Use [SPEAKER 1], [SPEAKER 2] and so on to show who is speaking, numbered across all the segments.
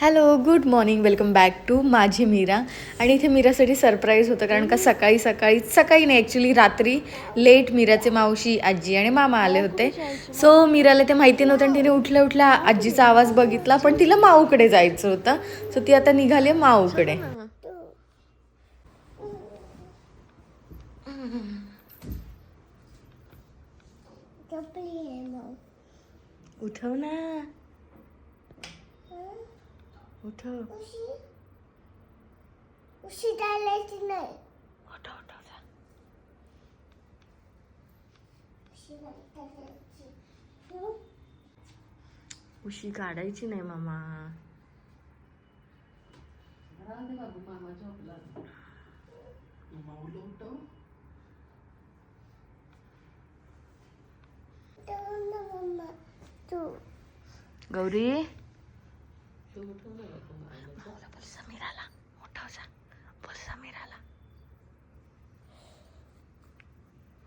[SPEAKER 1] Hello good morning welcome back to माझी मीरा. आणि इथे मीरासाठी सरप्राईज होतं कारण का सकाळी सकाळी सकाळी नाही ॲक्च्युली रात्री लेट मीराचे मावशी आजी आणि मामा आले होते. सो मीराला ते माहिती नव्हतं आणि तिने उठल्या उठल्या आजीचा आवाज बघितला पण तिला माऊकडे जायचं होतं. सो ती आता निघाली माऊकडे. उठव ना. उठव
[SPEAKER 2] उशी. डालायची नाही.
[SPEAKER 1] उठव उठव जा.
[SPEAKER 2] उशी?
[SPEAKER 1] उशी काढायची नाही मामा.
[SPEAKER 2] तू.
[SPEAKER 1] गौरी? माऊला बोल समीराला उठव जा. बोल समीराला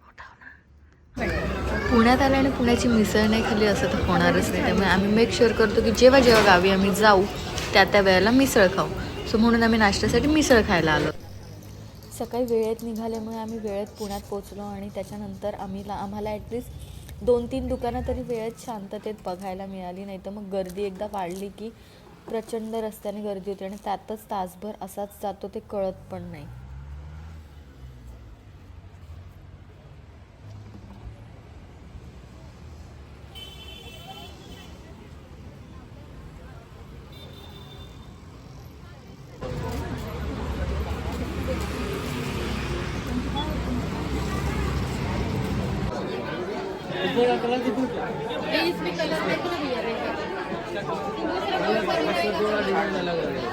[SPEAKER 1] उठव हो ना. पुण्यात आलं आणि पुण्याची मिसळ नाही खाली असं तर होणारच नाही. त्यामुळे आम्ही मेक शुअर करतो की जेव्हा जेव्हा गावी आम्ही जाऊ त्या त्या वेळेला मिसळ खाऊ. सो म्हणून आम्ही नाश्त्यासाठी मिसळ खायला आलो. सकाळी वेळेत निघाल्यामुळे आम्ही वेळेत पुण्यात पोचलो आणि त्याच्यानंतर आम्ही आम्हाला ॲटलिस्ट दोन तीन दुकानं तरी वेळेत शांततेत बघायला मिळाली. नाही तर मग गर्दी एकदा वाढली की प्रचंड रस्त्याने गर्दी होती आणि त्यातच तासभर असाच जातो ते कळत पण नाही.
[SPEAKER 3] ती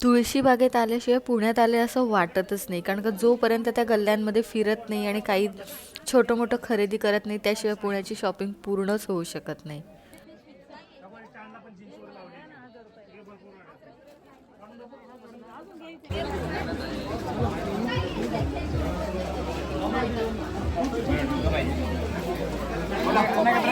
[SPEAKER 1] तुळशी बागेत आल्याशिवाय पुण्यात आले असं वाटतच नाही. कारण का जोपर्यंत त्या गल्ल्यांमध्ये फिरत नाही आणि काही छोटं मोठं खरेदी करत नाही त्याशिवाय पुण्याची शॉपिंग पूर्णच होऊ शकत नाही.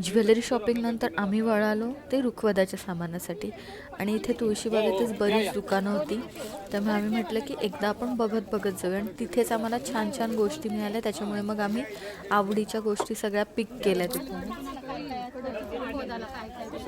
[SPEAKER 1] ज्वेलरी शॉपिंग नंतर आम्ही वळालो ते रुखवताच्या सामानासाठी. आणि इथे तुळशीबागेतच बरीच दुकानं होती. त्यामुळे आम्ही म्हटलं की एकदा आपण बघत बघत जाऊया. आणि तिथेच आम्हाला छान छान गोष्टी मिळाल्या. त्याच्यामुळे मग आम्ही आवडीच्या गोष्टी सगळ्या पिक केल्या तिथून.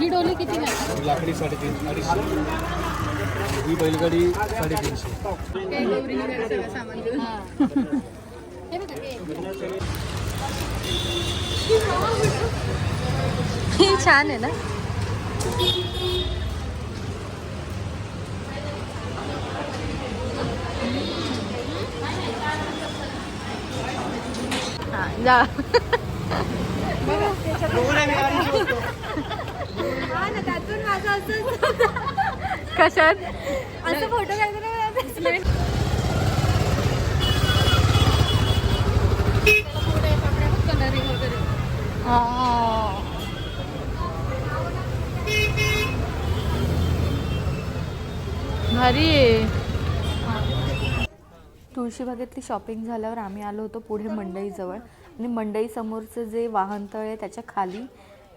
[SPEAKER 4] ही डोली किती नाही
[SPEAKER 3] लाकडी साडेतीन अडीचशे. ही बैलगाडी साडेतीनशे.
[SPEAKER 4] हे बघा हे.
[SPEAKER 1] छान आहे ना? जा. कशात?
[SPEAKER 4] असं फोटो काढताना
[SPEAKER 1] भारी. तुळशीबागेतली शॉपिंग झाल्यावर आम्ही आलो होतो पुढे मंडईजवळ. आणि मंडईसमोरचं जे वाहनतळ आहे त्याच्याखाली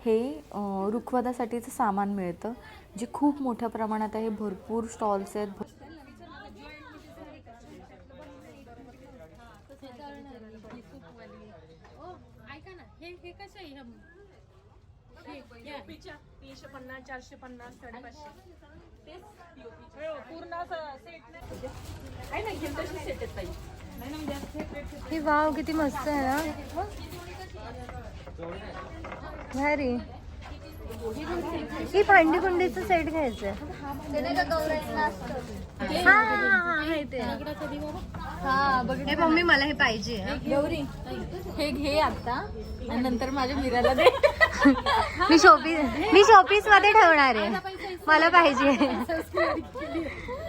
[SPEAKER 1] हे अं, रुखवतासाठीचं सामान मिळतं जे खूप मोठ्या प्रमाणात आहे. भरपूर स्टॉल्स आहेत.
[SPEAKER 5] पन्नास चारशे पन्नास साडेपाचशे
[SPEAKER 6] ही वाव किती मस्त आहे ना? भारी. ही भांडी कुंडीचं सेट घ्यायचंय. हा, हा, हा. हे मम्मी मला हे पाहिजे
[SPEAKER 1] गौरी हे घे आता आणि नंतर माझ्या मिराला दे.
[SPEAKER 6] मी शोपीस मी शोपीसमध्ये ठेवणार आहे. मला पाहिजे.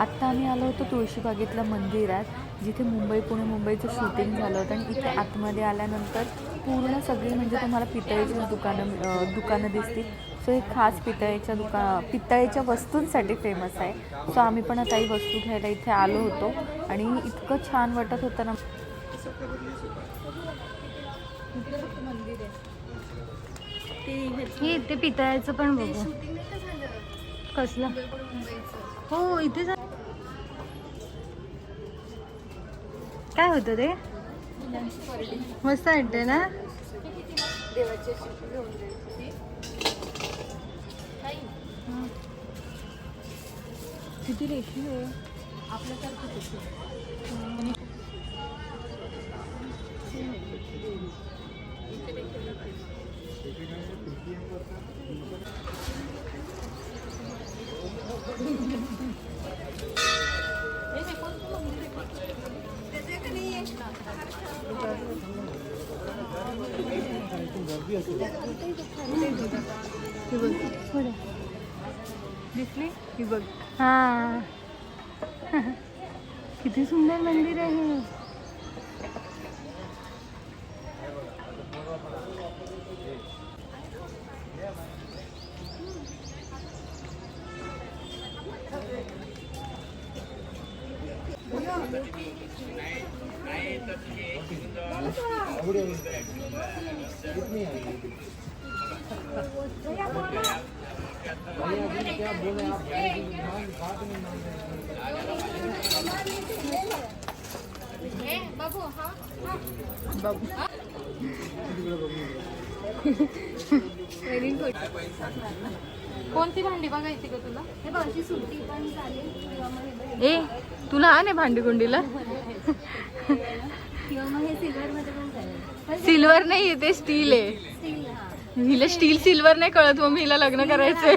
[SPEAKER 1] आत्ता आम्ही आलो होतो तुळशीबागेतल्या मंदिरात जिथे मुंबई पुणे मुंबईचं शूटिंग झालं होतं आणि इथे आतमध्ये आल्यानंतर पूर्ण सगळी म्हणजे तुम्हाला पितळेची दुकानं दुकानं दिसतील. सो हे खास पितळेच्या दुका पितळेच्या वस्तूंसाठी फेमस आहे. सो आम्ही पण आता ही वस्तू घ्यायला इथे आलो होतो आणि इतकं छान वाटत होतं ना.
[SPEAKER 6] हे ते पितळाचं पण बघू. कसलं? हो इथे जा- काय होतं ते? मस्त वाटते ना?
[SPEAKER 1] किती रेशी आहे? दिसली ही बघ
[SPEAKER 6] हा. किती सुंदर मंदिर आहे.
[SPEAKER 4] बाबू हाँ बाबू कोणती भांडी बघायची का तुला?
[SPEAKER 1] ए तुला आण भांडी कुंडीला सिल्वर नाही ते स्टील आहे. हिला स्टील सिल्वर नाही कळत मग हिला लग्न करायचंय.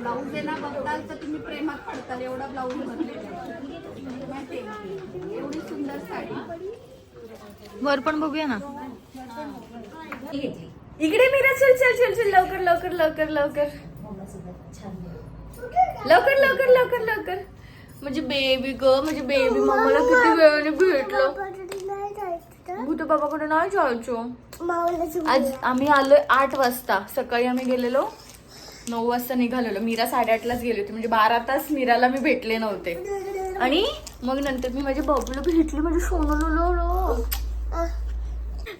[SPEAKER 7] ब्लाऊज आहे ना बघताल तर तुम्ही प्रेमात पडताल. एवढा ब्लाऊज भरलेला. माहितीये? एवढी सुंदर साडी.
[SPEAKER 1] वर पण बघूया ना. इकडे मीरा चल चल चल चल. लवकर लवकर लवकर लवकर. लवकर लवकर लवकर लवकर. म्हणजे बेबी ग म्हणजे बेबी मम्माला किती वेळाने भेटलं. भूत बाबाकडे नाही जायचो. आज आम्ही आलोय आठ वाजता. सकाळी आम्ही गेलेलो. नऊ वाजता निघालेलो. मीरा साडेआठलाच गेली होती. म्हणजे बारा तास मीराला मी भेटले नव्हते. आणि मग नंतर मी माझ्या बाबूला भेटली. म्हणजे सोनलो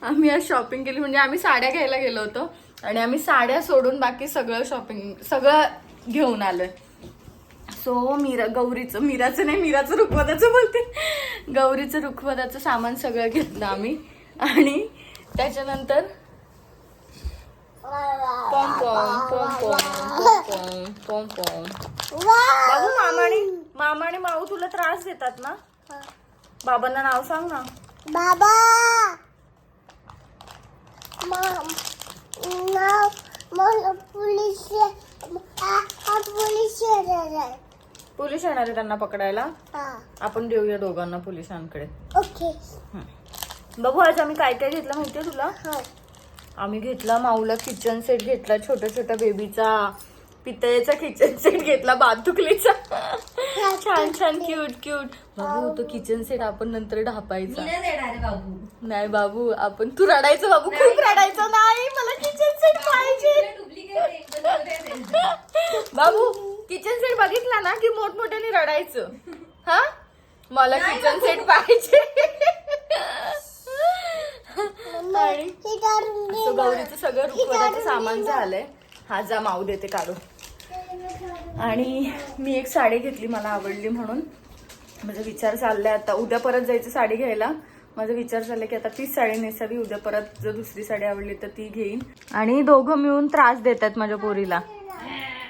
[SPEAKER 1] आम्ही आज शॉपिंग केली. म्हणजे आम्ही साड्या घ्यायला गेलो होतो. आणि आम्ही साड्या सोडून बाकी सगळं शॉपिंग सगळं घेऊन आलोय. सो मीरा गौरीचं मीराचं नाही मीराचं रुखवताचं बोलते. गौरीचं रुखवताचं सामान सगळं घेतलं आम्ही. आणि त्याच्यानंतर पॉम पॉम पॉम पॉम पॉम पॉम पॉम. बाबू मामा आणि माऊ तुला त्रास देतात ना? बाबांना नाव सांग ना.
[SPEAKER 2] बाबा! मा नाव मला पोलीस पोलीस
[SPEAKER 1] पोलीस येणार आहे त्यांना पकडायला?
[SPEAKER 2] हा.
[SPEAKER 1] आपण देऊया दोघांना पोलिसांकडे.
[SPEAKER 2] ओके.
[SPEAKER 1] बघू आज आम्ही काय काय घेतलं माहितीये तुला? आम्ही घेतला माऊला किचन सेट घेतला छोट्या छोट्या बेबीचा पितळेचा किचन सेट घेतला बातुकलीचा छान छान क्यूट क्यूट बाबू तो किचन सेट आपण नंतर ढापायचा.
[SPEAKER 6] नाही बाबू.
[SPEAKER 1] नाही बाबू आपण तू रडायचं बाबू खूप रडायचं. नाही मला किचन सेट पाहिजे.
[SPEAKER 6] डुप्लिकेट
[SPEAKER 1] बाबू किचन सेट बघितला ना की मोठमोठ्याने रडायचं. हा? मला किचन सेट पाहिजे. गौरीचं सगळं रुखवताचं सामान झालंय. हा जा माऊ देते काढून. आणि मी एक साडी घेतली मला आवडली म्हणून. माझा विचार चाललाय आता उद्या परत जायचं साडी घ्यायला. माझा विचार चाललाय की आता तीच साडी नेसावी उद्या परत जर दुसरी साडी आवडली तर ती घेईन. आणि दोघं मिळून त्रास देतात माझ्या पोरीला.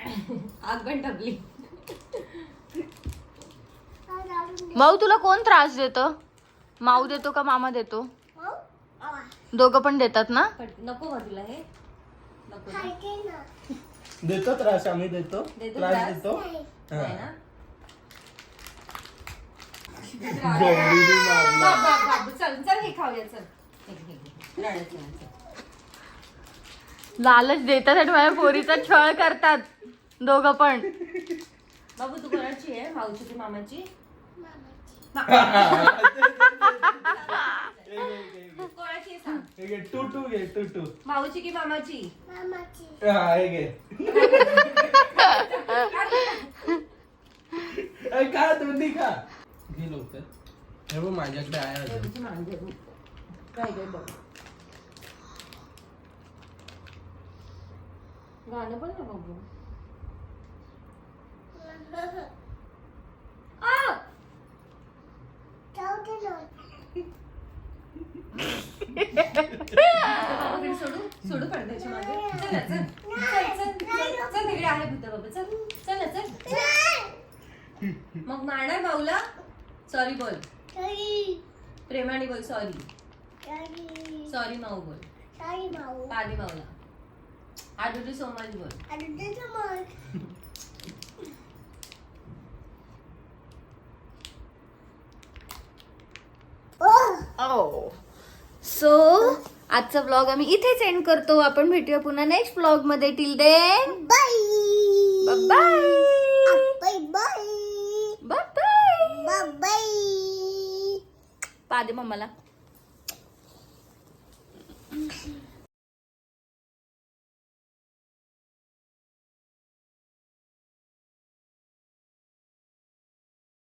[SPEAKER 6] आग पण टपली
[SPEAKER 1] माऊ तुला कोण त्रास देतो माऊ देतो का मामा देतो दोघं पण देतात ना
[SPEAKER 6] नको मग तुला हे नको ना.
[SPEAKER 3] देतो त्रास आम्ही देतो
[SPEAKER 6] देतो
[SPEAKER 3] त्रास
[SPEAKER 6] त्रास?
[SPEAKER 3] देतो
[SPEAKER 6] नाही ना?
[SPEAKER 3] गौरीने मारला.
[SPEAKER 6] बाब, बाब, बाब, चल चल हे खाऊया चल हे घे, घे. रडायचं नाही, चल.
[SPEAKER 1] लालच देतात आणि माझ्या पोरीचा छळ करतात दोघं पण.
[SPEAKER 6] बाबू तू कोणाची आहे माऊची की मामाची. कोणाची आहे सांग.
[SPEAKER 3] हे घे टू टू घे टू टू
[SPEAKER 6] माऊची की मामाची?
[SPEAKER 2] मामाची.
[SPEAKER 3] हा हे घे. अरे का दोन्ही का घे लवकर. हे बघ माझ्याकडे आहे अजून.
[SPEAKER 6] तुझी मांडी आहे. काय काय बघ. गाणं पण ना बाबू आ!
[SPEAKER 2] जाऊ दे ना
[SPEAKER 6] बाबाकडे सोडू सोडू पडद्याच्या मागे. चल ना, चल. चल चल चल चल तिकडे आहे भूत बाबा चल चल चल. मग मारणार माऊला? सॉरी बोल. प्रेमाने बोल सॉरी सॉरी माऊ बोल.
[SPEAKER 2] ताई माऊ.
[SPEAKER 6] पादी माऊला. आडू सो मच बोल.
[SPEAKER 2] आणि त्याचं
[SPEAKER 1] सो आजचा ब्लॉग आम्ही इथेच एंड करतो. आपण भेटूया पुन्हा नेक्स्ट ब्लॉगमध्ये. Till then
[SPEAKER 2] bye
[SPEAKER 1] bye
[SPEAKER 2] bye bye
[SPEAKER 1] bye
[SPEAKER 2] bye bye
[SPEAKER 1] पादे मम्माला.